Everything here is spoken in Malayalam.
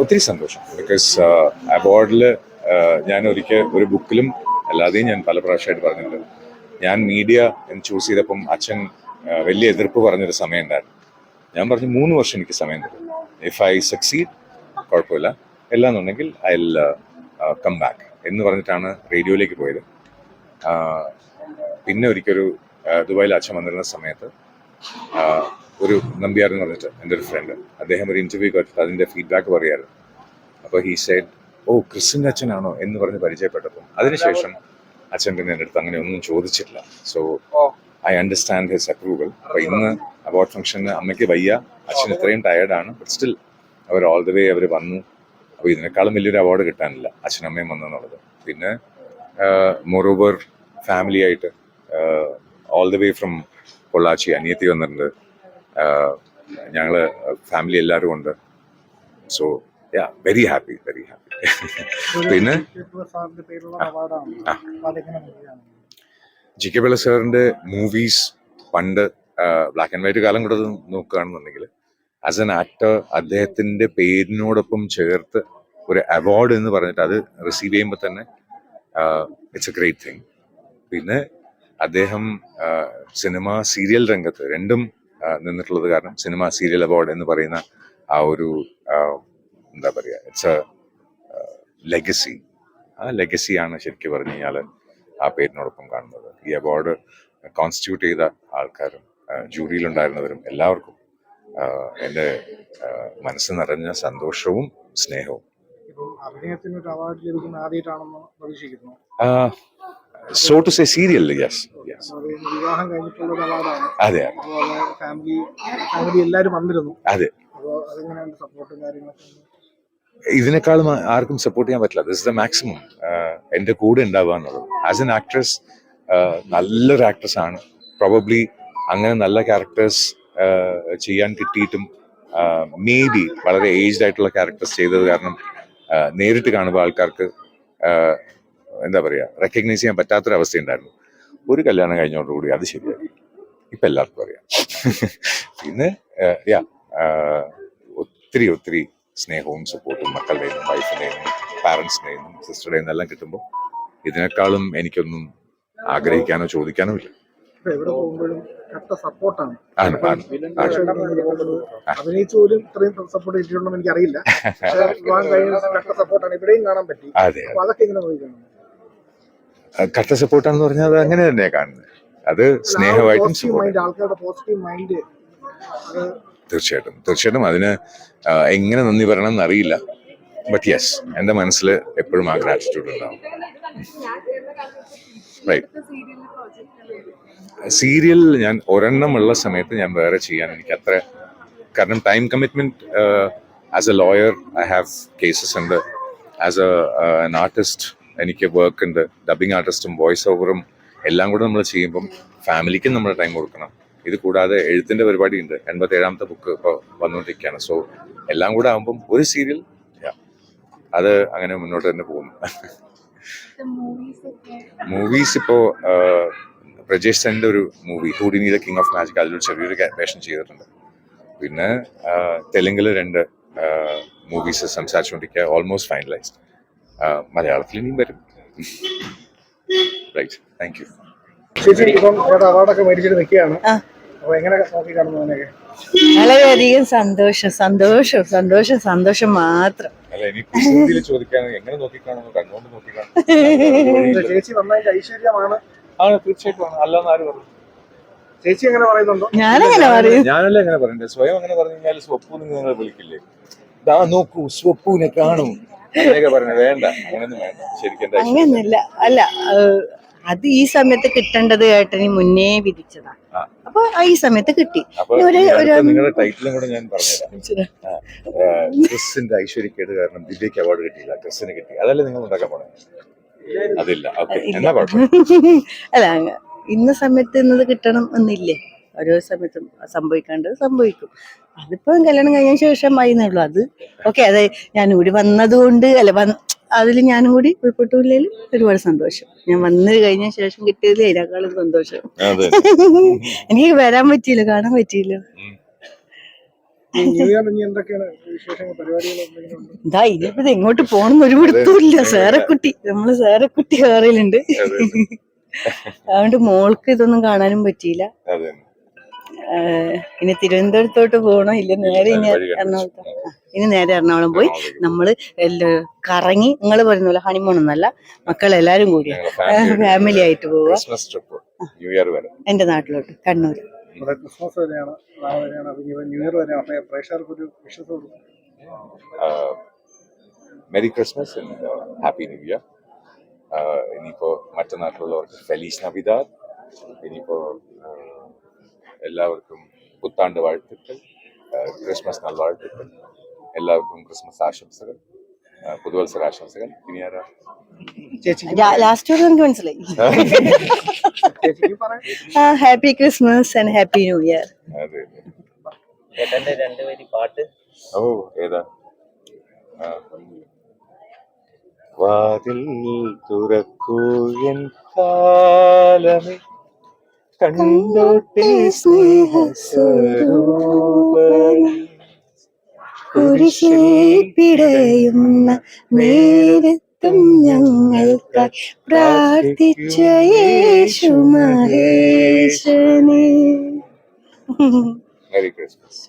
ഒത്തിരി സന്തോഷം. ബിക്കോസ് അവാർഡിൽ ഞാൻ ഒരിക്കൽ ഒരു ബുക്കിലും അല്ലാതെയും ഞാൻ പല പ്രാവശ്യമായിട്ട് പറഞ്ഞിട്ടുണ്ട്. ഞാൻ മീഡിയ എന്ന് ചൂസ് ചെയ്തപ്പം അച്ഛൻ വലിയ എതിർപ്പ് പറഞ്ഞൊരു സമയം ഉണ്ടായിരുന്നു. ഞാൻ പറഞ്ഞു മൂന്ന് വർഷം എനിക്ക് സമയം തരും. ഇഫ് ഐ സക്സീഡ് കുഴപ്പമില്ല. എല്ലാന്നുണ്ടെങ്കിൽ ഐ കം ബാക്ക് എന്ന് പറഞ്ഞിട്ടാണ് റേഡിയോയിലേക്ക് പോയത്. പിന്നെ ഒരിക്കലൊരു ദുബായിൽ അച്ഛൻ വന്നിരുന്ന സമയത്ത് ഒരു നമ്പ്യാർ എന്ന് പറഞ്ഞിട്ട് എന്റെ ഒരു ഫ്രണ്ട് അദ്ദേഹം ഒരു ഇന്റർവ്യൂ കേട്ടിട്ട് അതിന്റെ ഫീഡ്ബാക്ക് പറയാറ് അപ്പോൾ ഹീ സൈഡ് ഓ ക്രിസ്റ്റിന്റെ അച്ഛനാണോ? എന്ന് പറഞ്ഞ് പരിചയപ്പെട്ടപ്പോൾ അതിനുശേഷം അച്ഛൻ പിന്നെ എന്റെ അടുത്ത് അങ്ങനെ ഒന്നും ചോദിച്ചിട്ടില്ല. So I understand his approval അപ്പോൾ ഇന്ന് അവാർഡ് ഫംഗ്ഷന് അമ്മയ്ക്ക് വയ്യ. അച്ഛൻ ഇത്രയും ടയർഡാണ് ബട്ട് സ്റ്റിൽ അവർ ഓൾ ദ വേ അവർ വന്നു. അപ്പോൾ ഇതിനേക്കാളും വലിയൊരു അവാർഡ് കിട്ടാനില്ല. അച്ഛനമ്മയും വന്നെന്നുള്ളത് പിന്നെ മൊറോവർ ഫാമിലിയായിട്ട് all the way from Pollachi അനിയത്തി വന്നിട്ടുണ്ട്. ഞങ്ങൾ ഫാമിലി എല്ലാവരും ഉണ്ട്. So yeah very happy very happy പിന്നെ ജി കെ പിള്ള സാറിന്റെ മൂവീസ് പണ്ട് ബ്ലാക്ക് ആൻഡ് വൈറ്റ് കാലം കൂടെ നോക്കുകയാണെന്നുണ്ടെങ്കിൽ ആസ് എൻ ആക്ടർ അദ്ദേഹത്തിന്റെ പേരിനോടൊപ്പം ചേർത്ത് ഒരു അവാർഡ് എന്ന് പറഞ്ഞിട്ട് അത് റിസീവ് ചെയ്യുമ്പോൾ തന്നെ ഇറ്റ്സ് എ ഗ്രേറ്റ് തിങ് പിന്നെ അദ്ദേഹം സിനിമ സീരിയൽ രംഗത്ത് രണ്ടും നിന്നിട്ടുള്ളത് കാരണം സിനിമ സീരിയൽ അവാർഡ് എന്ന് പറയുന്ന ആ ഒരു എന്താ പറയുക ഇറ്റ്സ് എ ലെഗസി ആ ലെഗസിയാണ് ശരിക്കും പറഞ്ഞു കഴിഞ്ഞാൽ ആ പേരിനോടൊപ്പം കാണുന്നത്. ഈ അവാർഡ് കോൺസ്റ്റിറ്റ്യൂട്ട് ചെയ്ത ആൾക്കാരും ജൂറിയിലുണ്ടായിരുന്നവരും എല്ലാവർക്കും എന്റെ മനസ്സ് നിറഞ്ഞ സന്തോഷവും സ്നേഹവും. So to say serial yes വിവാഹം കഴിഞ്ഞിട്ടുള്ള ഒരു അവാർഡാണ്. അതെ. അതുപോലെ ഫാമിലി ഫാമിലി എല്ലാവരും വന്നിരുന്നു. അതെ. അപ്പോൾ അതെങ്ങനെയാണ് സപ്പോർട്ടും കാര്യങ്ങളൊക്കെ? ഇതിനേക്കാളും ആർക്കും സപ്പോർട്ട് ചെയ്യാൻ പറ്റില്ല. ദിസ് ദ മാക്സിമം എന്റെ കൂടെ ഉണ്ടാവുക എന്നുള്ളത്. ആസ് എൻ ആക്ട്രസ് നല്ലൊരു ആക്ട്രസ് ആണ്. പ്രോബബ്ലി അങ്ങനെ നല്ല ക്യാരക്ടേഴ്സ് ചെയ്യാൻ കിട്ടിയിട്ടും മേ ബി വളരെ ഏജ്ഡ് ആയിട്ടുള്ള ക്യാരക്ടേഴ്സ് ചെയ്തത് കാരണം നേരിട്ട് കാണുമ്പോൾ ആൾക്കാർക്ക് എന്താ പറയുക റെക്കഗ്നൈസ് ചെയ്യാൻ പറ്റാത്തൊരവസ്ഥ ഉണ്ടായിരുന്നു ഒരു കല്യാണം കഴിഞ്ഞോടുകൂടി അത് ശരിയായി. ഇപ്പം എല്ലാവർക്കും അറിയാം. പിന്നെ യാ ഒത്തിരി ഒത്തിരി സ്നേഹവും സപ്പോർട്ടും മക്കളുടെ നിന്നും വൈഫിന്റെ പാരൻസിന്റെ നിന്നും സിസ്റ്ററുടെ നിന്നും എല്ലാം കിട്ടുമ്പോൾ ഇതിനേക്കാളും എനിക്കൊന്നും ആഗ്രഹിക്കാനോ ചോദിക്കാനോ ഇല്ല. അതെ അഭിനയിച്ചു പോലും ഇത്രയും സപ്പോർട്ട് കട്ട സപ്പോർട്ടാണെന്ന് പറഞ്ഞാൽ അത് അങ്ങനെ തന്നെയാണ് കാണുന്നത്. അത് സ്നേഹമായിട്ടും സപ്പോർട്ട് തീർച്ചയായിട്ടും. തീർച്ചയായിട്ടും അതിന് എങ്ങനെ നന്ദി പറയണം എന്നറിയില്ല ബട്ട് യെസ് എന്റെ മനസ്സിൽ എപ്പോഴും ആ ഗ്രാറ്റിറ്റ്യൂഡ് ഉണ്ടാവും. റൈറ്റ് സീരിയൽ ഞാൻ ഒരെണ്ണം ഉള്ള സമയത്ത് ഞാൻ വേറെ ചെയ്യാൻ എനിക്ക് അത്ര കാരണം time commitment as a lawyer I have cases ഉണ്ട് ആസ് എ ആൻ ആർട്ടിസ്റ്റ് എനിക്ക് വർക്ക് ഉണ്ട്. ഡബിങ് ആർട്ടിസ്റ്റും വോയിസ് ഓവറും എല്ലാം കൂടെ നമ്മൾ ചെയ്യുമ്പം ഫാമിലിക്കും നമ്മൾ ടൈം കൊടുക്കണം. ഇത് കൂടാതെ എഴുത്തിന്റെ പരിപാടി ഉണ്ട് എൺപത്തി ഏഴാമത്തെ ബുക്ക് ഇപ്പോൾ വന്നുകൊണ്ടിരിക്കുകയാണ് സോ എല്ലാം കൂടെ ആകുമ്പം ഒരു സീരിയൽ അത് അങ്ങനെ മുന്നോട്ട് തന്നെ പോകുന്നു. മൂവീസ് ഇപ്പോൾ പ്രജേഷ് സെന്റെ ഒരു movie Houdini the king of magic അതിലൊരു ചെറിയൊരു വേഷം ചെയ്തിട്ടുണ്ട്. പിന്നെ തെലുങ്കിൽ രണ്ട് മൂവീസ് സംസാരിച്ചുകൊണ്ടിരിക്കുക ഓൾമോസ്റ്റ് ഫൈനലൈസ്ഡ് മലയാളത്തിൽ ഇനിയും വരും. റൈറ്റ് താങ്ക് യു ചേച്ചി ഇപ്പം ഇവിടെ അവാർഡൊക്കെ മേടിച്ചിട്ട് നിൽക്കുകയാണ്. ആ. എങ്ങനെ നോക്കി കാണുന്നു അതിനൊക്കെ വളരെയധികം സന്തോഷം സന്തോഷം സന്തോഷം സന്തോഷം മാത്രം. ചേച്ചി എങ്ങനെ പറയുന്നുണ്ടോ? ഞാനങ്ങനെ പറയും. ഞാനല്ലേ അങ്ങനെ പറയണ്ടേ സ്വയം അങ്ങനെ പറഞ്ഞു കഴിഞ്ഞാൽ സ്വപ്പു നിങ്ങൾ വിളിക്കില്ലേ? ദാ നോക്കൂ സ്വപ്പുവിനെ കാണും. വേണ്ട. അങ്ങനെയൊന്നുമില്ല. അല്ല അത് ഈ സമയത്ത് കിട്ടേണ്ടത് ഏട്ടന് മുന്നേ വിധിച്ചതാ. അപ്പൊ ഈ സമയത്ത് കിട്ടി. നിങ്ങളുടെ ടൈറ്റിലും കൂടെ ഞാൻ പറഞ്ഞുതരാം. ഐശ്വര്യക്കേട് കാരണം ദിവ്യക്ക് അവാർഡ് കിട്ടിയില്ല ക്രിസിന് കിട്ടി അതല്ലേ നിങ്ങൾ ഉണ്ടാക്കാൻ പോണേ? അതില്ല. ഓക്കെ എന്നാ കുഴപ്പം അല്ല ഇന്ന സമയത്ത് ഇന്നത് കിട്ടണം എന്നില്ലേ? ഓരോ സമയത്തും സംഭവിക്കാണ്ട് സംഭവിക്കും. അതിപ്പോ കല്യാണം കഴിഞ്ഞ ശേഷം ആയിരുന്നുള്ളൂ അത് ഓക്കെ അതെ ഞാനും കൂടി വന്നതുകൊണ്ട് അല്ല വന്ന് അതിൽ ഞാനും കൂടി ഉൾപ്പെട്ടില്ലേലും ഒരുപാട് സന്തോഷം. ഞാൻ വന്നു കഴിഞ്ഞ ശേഷം കിട്ടിയതിൽ അതിനേക്കാളും സന്തോഷം. അതെ. എനിക്ക് വരാൻ പറ്റിയില്ല കാണാൻ പറ്റിയില്ല. എന്താ ഇതാ ഇനിയിപ്പോ എങ്ങോട്ട് പോകണം ഒരു പിടുത്തമില്ല സേറക്കുട്ടി നമ്മൾ സേറക്കുട്ടി കയറിയിലുണ്ട് അതെ അതുകൊണ്ട് മോൾക്ക് ഇതൊന്നും കാണാനും പറ്റിയില്ല. ഇനി തിരുവനന്തപുരത്തോട്ട് പോകണോ ഇല്ല നേരെ ഇനി. എറണാകുളത്ത്? ഇനി നേരെ എറണാകുളം പോയി നമ്മൾ എല്ലാ കറങ്ങി നിങ്ങൾ പറയുന്ന പോലെ ഹണിമൂൺ ഒന്നല്ല മക്കളെല്ലാരും കൂടി ഫാമിലി ആയിട്ട് പോവുക. ന്യൂ ഇയർ വരെ. എന്റെ നാട്ടിലോട്ട് കണ്ണൂർ ക്രിസ്മസ് വരെയാണ് ന്യൂ ഇയർ വരെയാണ്. അപ്പൊ പ്രേക്ഷകർക്ക് ഒരു വിശ്വസം merry Christmas happy new year ഇനിയിപ്പോ മറ്റു നാട്ടിലുള്ളവർക്ക് ഫെലീസ് നബിദാർ ഇനിയിപ്പോ എല്ലാവർക്കും പുത്താണ്ട് വാഴ്ത്തുക്കൾ ക്രിസ്മസ് നൽവാഴ്ത്തുക്കൾ എല്ലാവർക്കും ക്രിസ്മസ് ആശംസകൾ പുതുവത്സര ആശംസകൾ ഇനി ആരാ? ലാസ്റ്റ് വരെ നമുക്ക് മനസ്സിലായി. Happy Christmas and happy new year. അതെ ഓ ഏതാ. വാതിൽ തുറക്കൂ എൻ കാലമേ. കണ്ടോട്ടെ സ്നേഹസ്വരൂപം കുരിശിൽ പിടയുന്ന നേരത്തും ഞങ്ങൾക്ക് പ്രാർത്ഥിച്ച യേശു മഹേശനെ. Merry Christmas